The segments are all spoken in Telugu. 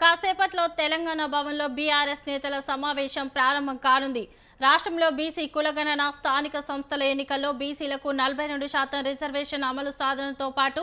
కాసేపట్లో తెలంగాణ భవన్లో బీఆర్ఎస్ నేతల సమావేశం ప్రారంభం కానుంది. రాష్ట్రంలో బీసీ కులగణన స్థానిక సంస్థల ఎన్నికల్లో బీసీలకు నలభై రెండు శాతం రిజర్వేషన్ అమలు సాధనతో పాటు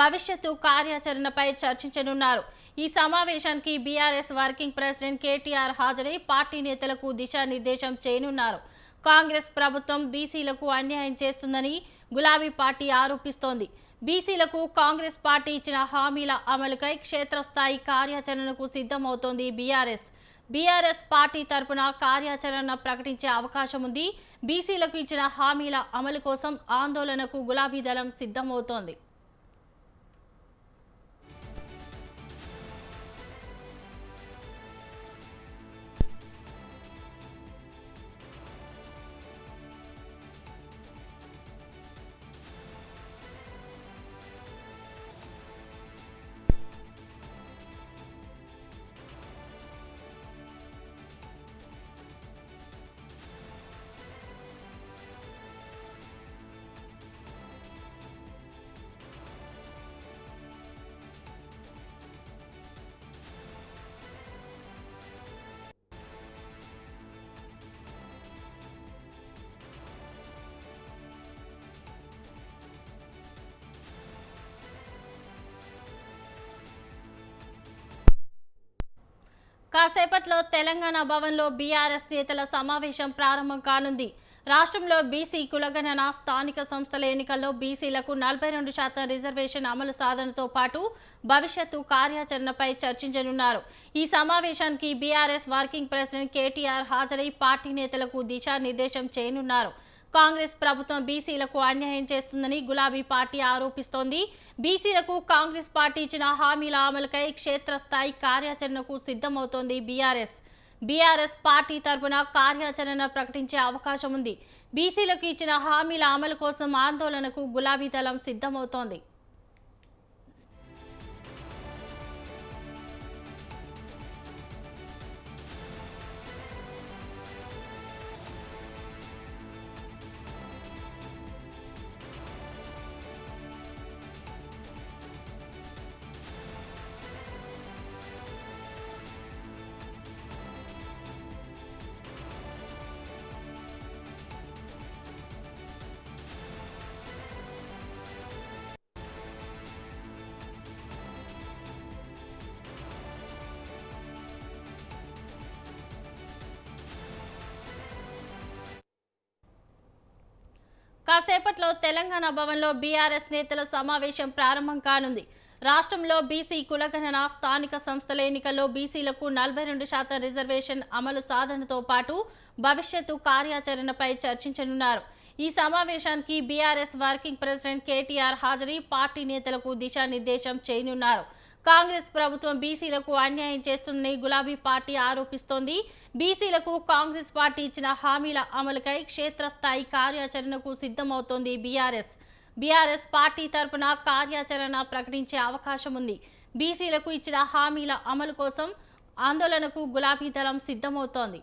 భవిష్యత్తు కార్యాచరణపై చర్చించనున్నారు. ఈ సమావేశానికి బీఆర్ఎస్ వర్కింగ్ ప్రెసిడెంట్ కేటీఆర్ హాజరై పార్టీ నేతలకు దిశానిర్దేశం చేయనున్నారు. కాంగ్రెస్ ప్రభుత్వం బీసీలకు అన్యాయం చేస్తుందని గులాబీ పార్టీ ఆరోపిస్తోంది. బీసీలకు కాంగ్రెస్ పార్టీ ఇచ్చిన హామీల అమలుకై క్షేత్రస్థాయి కార్యాచరణకు సిద్ధమవుతోంది బీఆర్ఎస్. బీఆర్ఎస్ పార్టీ తరపున కార్యాచరణ ప్రకటించే అవకాశం ఉంది. బీసీలకు ఇచ్చిన హామీల అమలు కోసం ఆందోళనకు గులాబీ దళం సిద్ధమవుతోంది. కాసేపట్లో తెలంగాణ భవన్లో బీఆర్ఎస్ నేతల సమావేశం ప్రారంభం కానుంది. రాష్ట్రంలో బీసీ కులగణన స్థానిక సంస్థల ఎన్నికల్లో బీసీలకు నలభై రెండు శాతం రిజర్వేషన్ అమలు సాధనతో పాటు భవిష్యత్తు కార్యాచరణపై చర్చించనున్నారు. ఈ సమావేశానికి బీఆర్ఎస్ వర్కింగ్ ప్రెసిడెంట్ కేటీఆర్ హాజరై పార్టీ నేతలకు దిశానిర్దేశం చేయనున్నారు. కాంగ్రెస్ ప్రభుత్వం బీసీలకు అన్యాయం చేస్తుందని గులాబీ పార్టీ ఆరోపిస్తోంది. బీసీలకు కాంగ్రెస్ పార్టీ ఇచ్చిన హామీల అమలుకై క్షేత్రస్థాయి కార్యాచరణకు సిద్ధమవుతోంది బీఆర్ఎస్. బీఆర్ఎస్ పార్టీ తరఫున కార్యాచరణ ప్రకటించే అవకాశం ఉంది. బీసీలకు ఇచ్చిన హామీల అమలు కోసం ఆందోళనకు గులాబీ దళం సిద్ధమవుతోంది. కాసేపట్లో తెలంగాణ భవన్లో బీఆర్ఎస్ నేతల సమావేశం ప్రారంభం కానుంది. రాష్ట్రంలో బీసీ కులగణన స్థానిక సంస్థల ఎన్నికల్లో బీసీలకు నలభై రెండు శాతం రిజర్వేషన్ అమలు సాధనతో పాటు భవిష్యత్తు కార్యాచరణపై చర్చించనున్నారు. ఈ సమావేశానికి బీఆర్ఎస్ వర్కింగ్ ప్రెసిడెంట్ కేటీఆర్ హాజరీ పార్టీ నేతలకు దిశానిర్దేశం చేయనున్నారు. కాంగ్రెస్ ప్రభుత్వం బీసీలకు అన్యాయం చేస్తుందని గులాబీ పార్టీ ఆరోపిస్తోంది. బీసీలకు కాంగ్రెస్ పార్టీ ఇచ్చిన హామీల అమలుకై క్షేత్రస్థాయి కార్యాచరణకు సిద్ధమవుతోంది బీఆర్ఎస్. బీఆర్ఎస్ పార్టీ తరపున కార్యాచరణ ప్రకటించే అవకాశం ఉంది. బీసీలకు ఇచ్చిన హామీల అమలు కోసం ఆందోళనకు గులాబీ దళం సిద్ధమవుతోంది.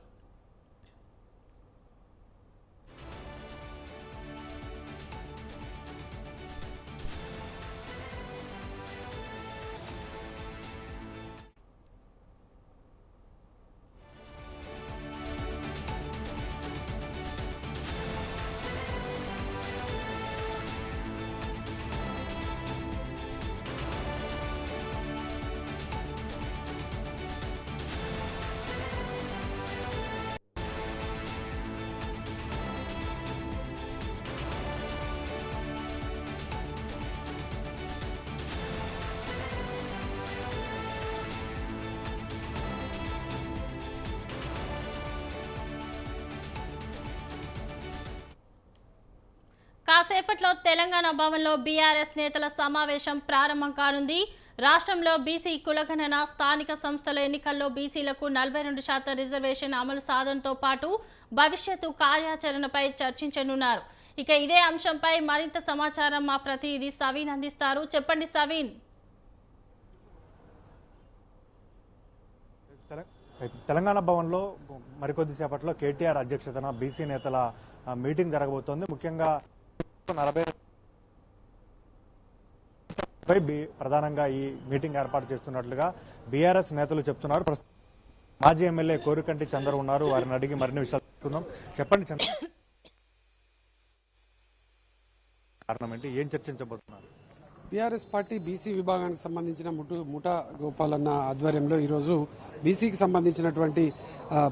కాసేపట్లో తెలంగాణ భవన్లో బీఆర్ఎస్ నేతల సమావేశం ప్రారంభం కానుంది. రాష్ట్రంలో బీసీ కులగణన స్థానిక సంస్థల ఎన్నికల్లో బీసీలకు నలభై రెండు శాతం రిజర్వేషన్ అమలు సాధనతో పాటు భవిష్యత్తు కార్యాచరణపై చర్చించనున్నారు. ఇక ఇదే అంశంపై మరింత సమాచారం మా ప్రతినిధి సవీన్ అందిస్తారు. చెప్పండి సవీన్. తెలంగాణ భవన్లో మరికొద్ది సేపట్లో కేటీఆర్ అధ్యక్షతన బీసీ నేతల మీటింగ్ జరగబోతోంది. ముఖ్యంగా నలభై పై ప్రధానంగా ఈ మీటింగ్ ఏర్పాటు చేస్తున్నట్లుగా బీఆర్ఎస్ నేతలు చెప్తున్నారు. మాజీ ఎమ్మెల్యే కోరుకంటి చంద్ర ఉన్నారు. వారిని అడిగి మరిన్ని విషయాలు తెలుసుకుందాం. చెప్పండి చంద్ర. కారణం ఏంటి ఏం చర్చించబోతున్నారు? బీఆర్ఎస్ పార్టీ బీసీ విభాగానికి సంబంధించిన ముటు ముఠా గోపాలన్న ఆధ్వర్యంలో ఈరోజు బీసీకి సంబంధించినటువంటి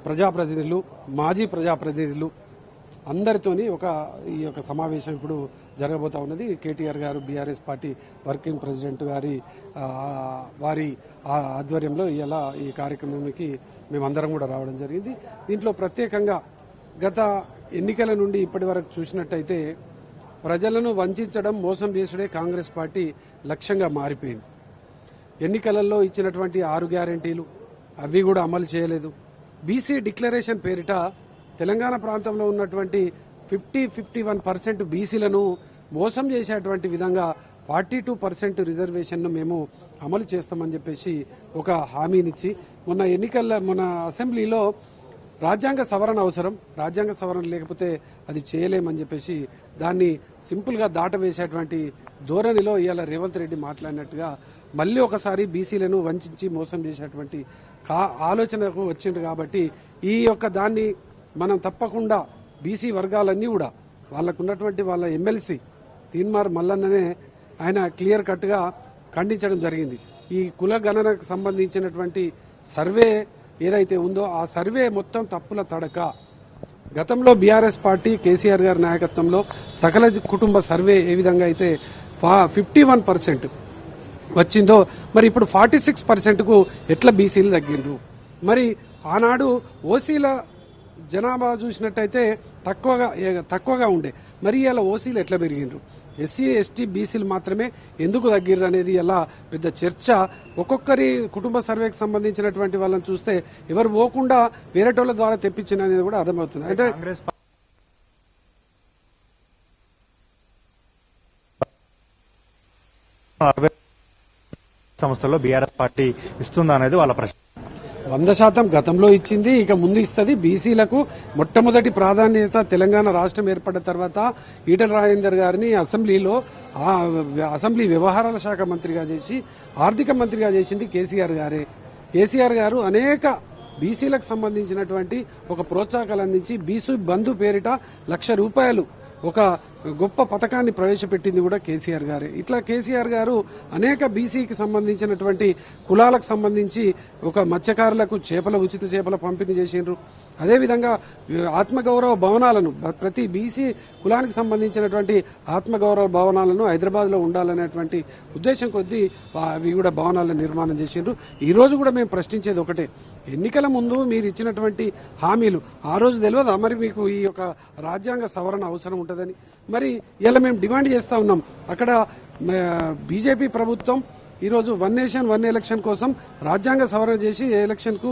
ప్రజాప్రతినిధులు మాజీ ప్రజాప్రతినిధులు అందరితోని ఒక ఈ యొక్క సమావేశం ఇప్పుడు జరగబోతా ఉన్నది. కేటీఆర్ గారు బీఆర్ఎస్ పార్టీ వర్కింగ్ ప్రెసిడెంట్ గారి వారి ఆ ఆధ్వర్యంలో ఇలా ఈ కార్యక్రమానికి మేమందరం కూడా రావడం జరిగింది. దీంట్లో ప్రత్యేకంగా గత ఎన్నికల నుండి ఇప్పటి వరకు చూసినట్టయితే ప్రజలను వంచడం మోసం చేసుడే కాంగ్రెస్ పార్టీ లక్ష్యంగా మారిపోయింది. ఎన్నికలలో ఇచ్చినటువంటి ఆరు గ్యారంటీలు అవి కూడా అమలు చేయలేదు. బీసీ డిక్లరేషన్ పేరిట తెలంగాణ ప్రాంతంలో ఉన్నటువంటి ఫిఫ్టీ ఫిఫ్టీ వన్ పర్సెంట్ బీసీలను మోసం చేసేటువంటి విధంగా ఫార్టీ టూ పర్సెంట్ రిజర్వేషన్ను మేము అమలు చేస్తామని చెప్పేసి ఒక హామీనిచ్చి మొన్న ఎన్నికల మొన్న అసెంబ్లీలో రాజ్యాంగ సవరణ అవసరం. రాజ్యాంగ సవరణ లేకపోతే అది చేయలేమని చెప్పేసి దాన్ని సింపుల్గా దాటవేసేటువంటి ధోరణిలో ఇవాళ రేవంత్ రెడ్డి మాట్లాడినట్టుగా మళ్ళీ ఒకసారి బీసీలను వంచి మోసం చేసేటువంటి కా ఆలోచనకు వచ్చిండు కాబట్టి ఈ యొక్క దాన్ని మనం తప్పకుండా బీసీ వర్గాలన్నీ కూడా వాళ్ళకున్నటువంటి వాళ్ళ ఎమ్మెల్సీ తీన్మార్ మల్లన్ననే ఆయన క్లియర్ కట్గా ఖండించడం జరిగింది. ఈ కుల గణనకు సంబంధించినటువంటి సర్వే ఏదైతే ఉందో ఆ సర్వే మొత్తం తప్పుల తడక. గతంలో బీఆర్ఎస్ పార్టీ కేసీఆర్ గారి నాయకత్వంలో సకల కుటుంబ సర్వే ఏ విధంగా అయితే ఫిఫ్టీ వన్ పర్సెంట్ వచ్చిందో మరి ఇప్పుడు ఫార్టీ సిక్స్ పర్సెంట్కు ఎట్లా బీసీలు తగ్గిండ్రు? మరి ఆనాడు ఓసీల జనాభా చూసినట్టయితే తక్కువగా తక్కువగా ఉండే. మరి ఇలా ఓసీలు ఎట్లా పెరిగిండ్రు? ఎస్సీ ఎస్టీ బీసీలు మాత్రమే ఎందుకు తగ్గిర్రు అనేది ఎలా పెద్ద చర్చ. ఒక్కొక్కరి కుటుంబ సర్వేకి సంబంధించినటువంటి వాళ్ళని చూస్తే ఎవరు పోకుండా వేరేటోళ్ళ ద్వారా తెప్పించిన అనేది కూడా అర్థమవుతుంది. అంటే సంస్థల్లో బీఆర్ఎస్ పార్టీ ఇస్తుందా అనేది వాళ్ళ ప్రశ్న. వంద శాతం గతంలో ఇచ్చింది. ఇక ముందు ఇస్తుంది. బీసీలకు మొట్టమొదటి ప్రాధాన్యత తెలంగాణ రాష్ట్రం ఏర్పడిన తర్వాత ఈటల రాజేందర్ గారిని అసెంబ్లీలో అసెంబ్లీ వ్యవహారాల శాఖ మంత్రిగా చేసి ఆర్థిక మంత్రిగా చేసింది కేసీఆర్ గారే. కేసీఆర్ గారు అనేక బీసీలకు సంబంధించినటువంటి ఒక ప్రోత్సాహకాలు అందించి బీసీ బంధు పేరిట లక్ష రూపాయలు ఒక గొప్ప పథకాన్ని ప్రవేశపెట్టింది కూడా కేసీఆర్ గారే. ఇట్లా కేసీఆర్ గారు అనేక బీసీకి సంబంధించినటువంటి కులాలకు సంబంధించి ఒక మత్స్యకారులకు చేపల ఉచిత చేపల పంపిణీ చేసిండ్రు. అదేవిధంగా ఆత్మగౌరవ భవనాలను ప్రతి బీసీ కులానికి సంబంధించినటువంటి ఆత్మగౌరవ భవనాలను హైదరాబాద్లో ఉండాలనేటువంటి ఉద్దేశం కొద్దీ అవి కూడా భవనాలను నిర్మాణం చేసిండ్రు. ఈరోజు కూడా మేము ప్రశ్నించేది ఒకటే. ఎన్నికల ముందు మీరు ఇచ్చినటువంటి హామీలు ఆ రోజు తెలియదా మరి మీకు ఈ యొక్క రాజ్యాంగ సవరణ అవసరం ఉంటుందని. మరి ఇలా మేము డిమాండ్ చేస్తూ ఉన్నాం. అక్కడ బీజేపీ ప్రభుత్వం ఈరోజు వన్ నేషన్ వన్ ఎలక్షన్ కోసం రాజ్యాంగ సవరణ చేసి ఎలక్షన్కు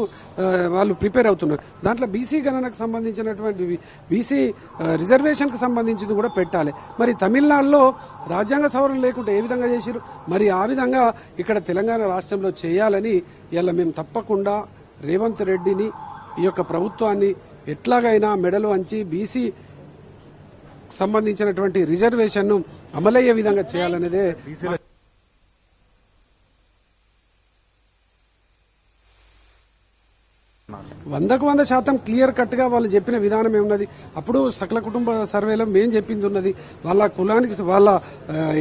వాళ్ళు ప్రిపేర్ అవుతున్నారు. దాంట్లో బీసీ గణనకు సంబంధించినటువంటి బీసీ రిజర్వేషన్కు సంబంధించింది కూడా పెట్టాలి. మరి తమిళనాడులో రాజ్యాంగ సవరణ లేకుండా ఏ విధంగా చేసిరు మరి ఆ విధంగా ఇక్కడ తెలంగాణ రాష్ట్రంలో చేయాలని ఇలా మేము తప్పకుండా రేవంత్ రెడ్డిని ఈ యొక్క ప్రభుత్వాన్ని ఎట్లాగైనా మెడలు అంచి బీసీ సంబంధించినటువంటి రిజర్వేషన్ను అమలయ్యే విధంగా చేయాలనేదే వందకు వంద శాతం క్లియర్ కట్గా వాళ్ళు చెప్పిన విధానం ఏమున్నది? అప్పుడు సకల కుటుంబ సర్వేలో మేం చెప్పింది ఉన్నది. వాళ్ళ కులానికి వాళ్ళ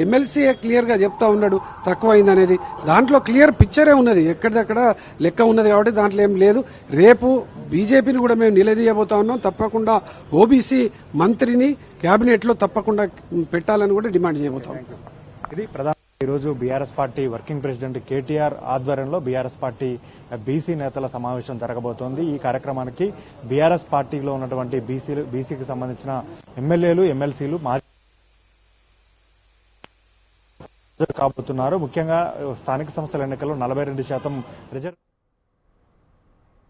ఎమ్మెల్సీ క్లియర్గా చెప్తా ఉన్నాడు తక్కువైంది అనేది దాంట్లో క్లియర్ పిక్చరే ఉన్నది. ఎక్కడిదక్కడ లెక్క ఉన్నది కాబట్టి దాంట్లో ఏం లేదు. రేపు బీజేపీని కూడా మేము నిలదీయబోతా ఉన్నాం. తప్పకుండా ఓబీసీ మంత్రిని క్యాబినెట్లో తప్పకుండా పెట్టాలని కూడా డిమాండ్ చేయబోతాం ఇది ప్రధాన ఈరోజు BRS party working president KTR ఆధ్వర్యంలో బీఆర్ఎస్ పార్టీ బీసీ నేతల సమావేశం జరగబోతోంది. ఈ కార్యక్రమానికి బీఆర్ఎస్ పార్టీలో ఉన్నటువంటి బీసీలు బీసీకి సంబంధించిన ఎమ్మెల్యేలు ఎమ్మెల్సీలు కాబోతున్నారు. ముఖ్యంగా స్థానిక సంస్థల ఎన్నికల్లో నలభై రెండు శాతం రిజర్వ్